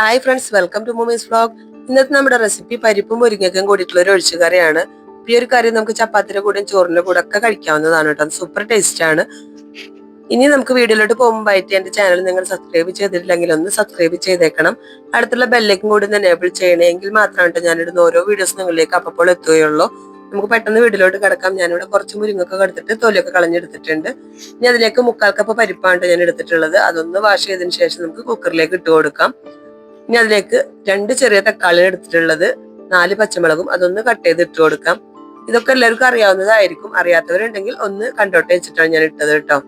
Hi friends welcome to Moomi's blog ഇന്നത്തെ നമ്മുടെ recipe പരിപ്പും മുരിങ്ങയ്ക്കും കൂടിയിട്ടുള്ള ഒരു ഒഴിച്ചുകറിയാണ്. ഈ ഒരു കറി നമുക്ക് ചപ്പാത്തിയുടെ കൂടെയും ചോറിന്റെ കൂടെ ഒക്കെ കഴിക്കാവുന്നതാണ് കേട്ടോ. സൂപ്പർ ടേസ്റ്റ് ആണ്. ഇനി നമുക്ക് വീഡിയോയിലോട്ട് പോകുമ്പോഴായിട്ട് എന്റെ ചാനൽ നിങ്ങൾ സബ്സ്ക്രൈബ് ചെയ്തിട്ടില്ലെങ്കിൽ ഒന്ന് സബ്സ്ക്രൈബ് ചെയ്തേക്കണം. അടുത്തുള്ള ബെല്ലേക്കും കൂടി എനേബിൾ ചെയ്യണമെങ്കിൽ മാത്രമാണ് ഞാനിടുന്ന ഓരോ വീഡിയോസ് നിങ്ങളിലേക്ക് അപ്പോൾ എത്തുകയുള്ളൂ. നമുക്ക് പെട്ടെന്ന് വീട്ടിലോട്ട് കിടക്കാം. ഞാനിവിടെ കുറച്ച് മുരിങ്ങൊക്കെ എടുത്തിട്ട് തൊലിയൊക്കെ കളഞ്ഞെടുത്തിട്ടുണ്ട്. ഇനി അതിലേക്ക് മുക്കാൽ കപ്പ് പരിപ്പാണ് ഞാൻ എടുത്തിട്ടുള്ളത്. അതൊന്ന് വാഷ് ചെയ്തതിന് ശേഷം നമുക്ക് കുക്കറിലേക്ക് ഇട്ട് കൊടുക്കാം. ഇനി അതിലേക്ക് രണ്ട് ചെറിയ തക്കാളി എടുത്തിട്ടുള്ളത് നാല് പച്ചമുളകും അതൊന്ന് കട്ട് ചെയ്ത് ഇട്ട് കൊടുക്കാം. ഇതൊക്കെ എല്ലാവർക്കും അറിയാവുന്നതായിരിക്കും. അറിയാത്തവരുണ്ടെങ്കിൽ ഒന്ന് കണ്ടോട്ടെ വെച്ചിട്ടാണ് ഞാൻ ഇട്ടത് കേട്ടോ.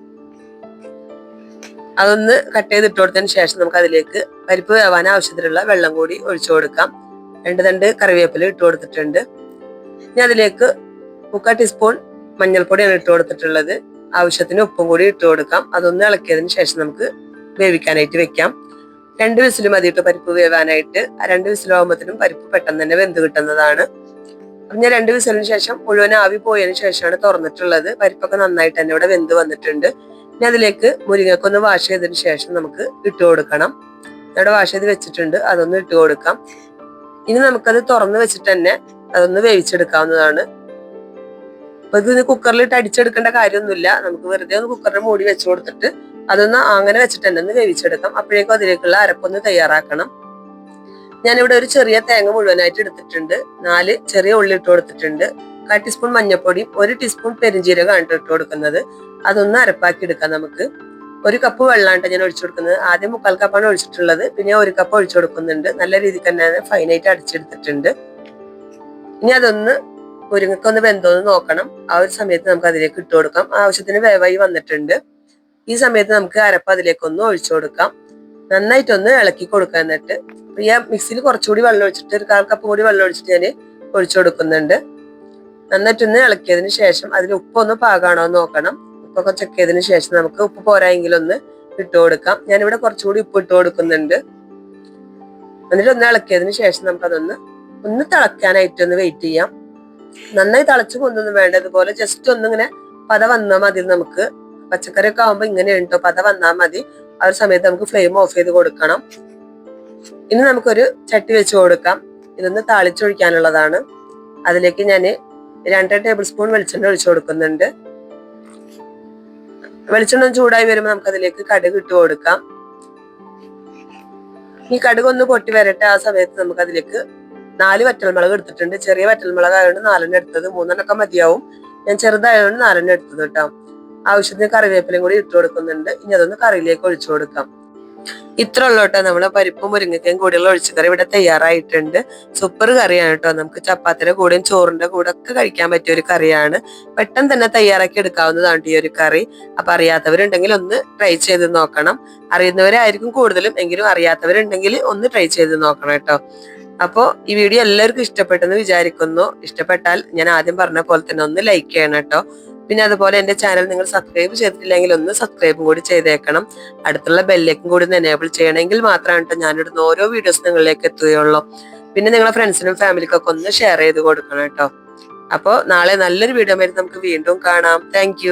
അതൊന്ന് കട്ട് ചെയ്ത് ഇട്ട് കൊടുത്തതിന് ശേഷം നമുക്ക് അതിലേക്ക് പരിപ്പ് വേവാൻ ആവശ്യത്തിനുള്ള വെള്ളം കൂടി ഒഴിച്ചു കൊടുക്കാം. രണ്ട് രണ്ട് കറിവേപ്പില ഇട്ട് കൊടുത്തിട്ടുണ്ട്. ഇനി അതിലേക്ക് മുക്കാൽ ടീസ്പൂൺ മഞ്ഞൾപ്പൊടിയാണ് ഇട്ട് കൊടുത്തിട്ടുള്ളത്. ആവശ്യത്തിന് ഉപ്പും കൂടി ഇട്ട് കൊടുക്കാം. അതൊന്ന് ഇളക്കിയതിന് ശേഷം നമുക്ക് വേവിക്കാനായിട്ട് വെക്കാം. രണ്ട് വിസിൽ മതിയിട്ട് പരിപ്പ് വേവാനായിട്ട് ആ രണ്ട് വിസിലാകുമ്പോഴത്തേനും പരിപ്പ് പെട്ടെന്ന് തന്നെ വെന്ത് കിട്ടുന്നതാണ്. അപ്പം ഞാൻ രണ്ട് വിസിലിന് ശേഷം മുഴുവൻ ആവി പോയതിന് ശേഷമാണ് തുറന്നിട്ടുള്ളത്. പരിപ്പൊക്കെ നന്നായിട്ട് തന്നെ ഇവിടെ വെന്ത് വന്നിട്ടുണ്ട്. ഇനി അതിലേക്ക് മുരിങ്ങക്കൊന്ന് വാഷ് ചെയ്തതിന് ശേഷം നമുക്ക് ഇട്ട് കൊടുക്കണം. ഇവിടെ വാഷ് ചെയ്ത് വെച്ചിട്ടുണ്ട്. അതൊന്ന് ഇട്ട് കൊടുക്കാം. ഇനി നമുക്കത് തുറന്ന് വെച്ചിട്ട് തന്നെ അതൊന്ന് വേവിച്ചെടുക്കാവുന്നതാണ്. അപ്പൊ ഇത് കുക്കറിൽ ഇട്ട് അടിച്ചെടുക്കേണ്ട കാര്യമൊന്നുമില്ല. നമുക്ക് വെറുതെ ഒന്ന് കുക്കറിൽ മൂടി വെച്ചു കൊടുത്തിട്ട് അതൊന്ന് അങ്ങനെ വെച്ചിട്ട് തന്നെ ഒന്ന് വേവിച്ചെടുക്കാം. അപ്പോഴേക്കും അതിലേക്കുള്ള അരപ്പൊന്ന് തയ്യാറാക്കണം. ഞാനിവിടെ ഒരു ചെറിയ തേങ്ങ മുഴുവനായിട്ട് എടുത്തിട്ടുണ്ട്. നാല് ചെറിയ ഉള്ളി ഇട്ട് കൊടുത്തിട്ടുണ്ട്. കാൽ ടീസ്പൂൺ മഞ്ഞൾപ്പൊടിയും ഒരു ടീസ്പൂൺ പെരിഞ്ജീരകമാണ് ഇട്ട് കൊടുക്കുന്നത്. അതൊന്ന് അരപ്പാക്കി എടുക്കാം നമുക്ക്. ഒരു കപ്പ് വെള്ളമാണ് ഞാൻ ഒഴിച്ചു കൊടുക്കുന്നത്. ആദ്യം മുക്കാൽ കപ്പാണ് ഒഴിച്ചിട്ടുള്ളത്. പിന്നെ ഒരു കപ്പ് ഒഴിച്ചു കൊടുക്കുന്നുണ്ട്. നല്ല രീതിക്ക് തന്നെ ഫൈനായിട്ട് അടിച്ചെടുത്തിട്ടുണ്ട്. ഇനി അതൊന്ന് മുരിങ്ങക്കൊന്ന് വെന്തോന്ന് നോക്കണം. ആ ഒരു സമയത്ത് നമുക്ക് അതിലേക്ക് ഇട്ട് കൊടുക്കാം. ആവശ്യത്തിന് വേവായി വന്നിട്ടുണ്ട്. ഈ സമയത്ത് നമുക്ക് അരപ്പ് അതിലേക്ക് ഒന്ന് ഒഴിച്ചു കൊടുക്കാം. നന്നായിട്ടൊന്ന് ഇളക്കി കൊടുക്കുക എന്നിട്ട്. ഈ മിക്സിയിൽ കുറച്ചുകൂടി വെള്ളം ഒഴിച്ചിട്ട് ഒരു കാൽ കപ്പ് കൂടി വെള്ളം ഒഴിച്ചിട്ട് ഞാൻ ഒഴിച്ചു കൊടുക്കുന്നുണ്ട്. നന്നായിട്ടൊന്ന് ഇളക്കിയതിന് ശേഷം അതിൽ ഉപ്പൊന്ന് പാകാണോ എന്ന് നോക്കണം. ഉപ്പൊക്കെ ചെക്ക് ചെയ്തതിന് ശേഷം നമുക്ക് ഉപ്പ് പോരായെങ്കിലൊന്ന് ഇട്ട് കൊടുക്കാം. ഞാനിവിടെ കുറച്ചുകൂടി ഉപ്പ് ഇട്ട് കൊടുക്കുന്നുണ്ട്. എന്നിട്ട് ഒന്ന് ഇളക്കിയതിന് ശേഷം നമുക്കതൊന്ന് ഒന്ന് തിളക്കാനായിട്ട് ഒന്ന് വെയിറ്റ് ചെയ്യാം. നന്നായി തിളച്ചു കൊണ്ടൊന്നും വേണ്ട. ഇതുപോലെ ജസ്റ്റ് ഒന്നിങ്ങനെ പത വന്നാൽ മതി നമുക്ക്. പച്ചക്കറി ഒക്കെ ആവുമ്പോ ഇങ്ങനെയാണ് കേട്ടോ പത വന്നാൽ മതി. ആ ഒരു സമയത്ത് നമുക്ക് ഫ്ലെയിം ഓഫ് ചെയ്ത് കൊടുക്കണം. ഇനി നമുക്കൊരു ചട്ടി വെച്ച് കൊടുക്കാം. ഇതൊന്ന് താളിച്ചൊഴിക്കാനുള്ളതാണ്. അതിലേക്ക് ഞാൻ രണ്ട് ടേബിൾ സ്പൂൺ വെളിച്ചെണ്ണ ഒഴിച്ചു കൊടുക്കുന്നുണ്ട്. വെളിച്ചെണ്ണ ചൂടായി വരുമ്പോൾ നമുക്ക് അതിലേക്ക് കടുക് ഇട്ട് കൊടുക്കാം. ഈ കടുക് ഒന്ന് പൊട്ടി വരട്ടെ ആ സമയത്ത് നമുക്ക് അതിലേക്ക് നാല് വറ്റൽമുളക് എടുത്തിട്ടുണ്ട്. ചെറിയ വറ്റൽമുളക് ആയതുകൊണ്ട് നാലെണ്ണം എടുത്തത്. മൂന്നെണ്ണൊക്കെ മതിയാവും. ഞാൻ ചെറുതായതുകൊണ്ട് നാലെണ്ണം എടുത്തത് കേട്ടോ ആവശ്യത്തിന് കറിവേപ്പിലയും കൂടി ഇട്ട് കൊടുക്കുന്നുണ്ട്. ഇനി അതൊന്ന് കറിയിലേക്ക് ഒഴിച്ചു കൊടുക്കാം. ഇത്ര ഉള്ളൂ കേട്ടോ. നമ്മളെ പരിപ്പും മുരിങ്ങക്കയും കൂടിയുള്ള ഒഴിച്ചുകറി ഇവിടെ തയ്യാറായിട്ടുണ്ട്. സൂപ്പർ കറിയാണ് കേട്ടോ. നമുക്ക് ചപ്പാത്തിയുടെ കൂടെയും ചോറിന്റെ കൂടെ ഒക്കെ കഴിക്കാൻ പറ്റിയ ഒരു കറിയാണ്. പെട്ടെന്ന് തന്നെ തയ്യാറാക്കി എടുക്കാവുന്നതാണ് ഈ ഒരു കറി. അപ്പൊ അറിയാത്തവരുണ്ടെങ്കിൽ ഒന്ന് ട്രൈ ചെയ്ത് നോക്കണം. അറിയുന്നവരായിരിക്കും കൂടുതലും. എങ്കിലും അറിയാത്തവരുണ്ടെങ്കിൽ ഒന്ന് ട്രൈ ചെയ്ത് നോക്കണം കേട്ടോ. അപ്പോൾ ഈ വീഡിയോ എല്ലാവർക്കും ഇഷ്ടപ്പെട്ടെന്ന് വിചാരിക്കുന്നു. ഇഷ്ടപ്പെട്ടാൽ ഞാൻ ആദ്യം പറഞ്ഞ പോലെ തന്നെ ഒന്ന് ലൈക്ക് ചെയ്യണം കേട്ടോ. പിന്നെ അതുപോലെ എന്റെ ചാനൽ നിങ്ങൾ സബ്സ്ക്രൈബ് ചെയ്തിട്ടില്ലെങ്കിൽ ഒന്ന് സബ്സ്ക്രൈബും കൂടി ചെയ്തേക്കണം. അടുത്തുള്ള ബെല്ലേക്കും കൂടി ഒന്ന് എനേബിൾ ചെയ്യണമെങ്കിൽ മാത്രമാണ് കേട്ടോ ഞാനിടുന്ന ഓരോ വീഡിയോസ് നിങ്ങളിലേക്ക് എത്തുകയുള്ളൂ. പിന്നെ നിങ്ങളെ ഫ്രണ്ട്സിനും ഫാമിലിക്കൊക്കെ ഒന്ന് ഷെയർ ചെയ്ത് കൊടുക്കണം കേട്ടോ. അപ്പോൾ നാളെ നല്ലൊരു വീഡിയോ വരെ നമുക്ക് വീണ്ടും കാണാം. താങ്ക്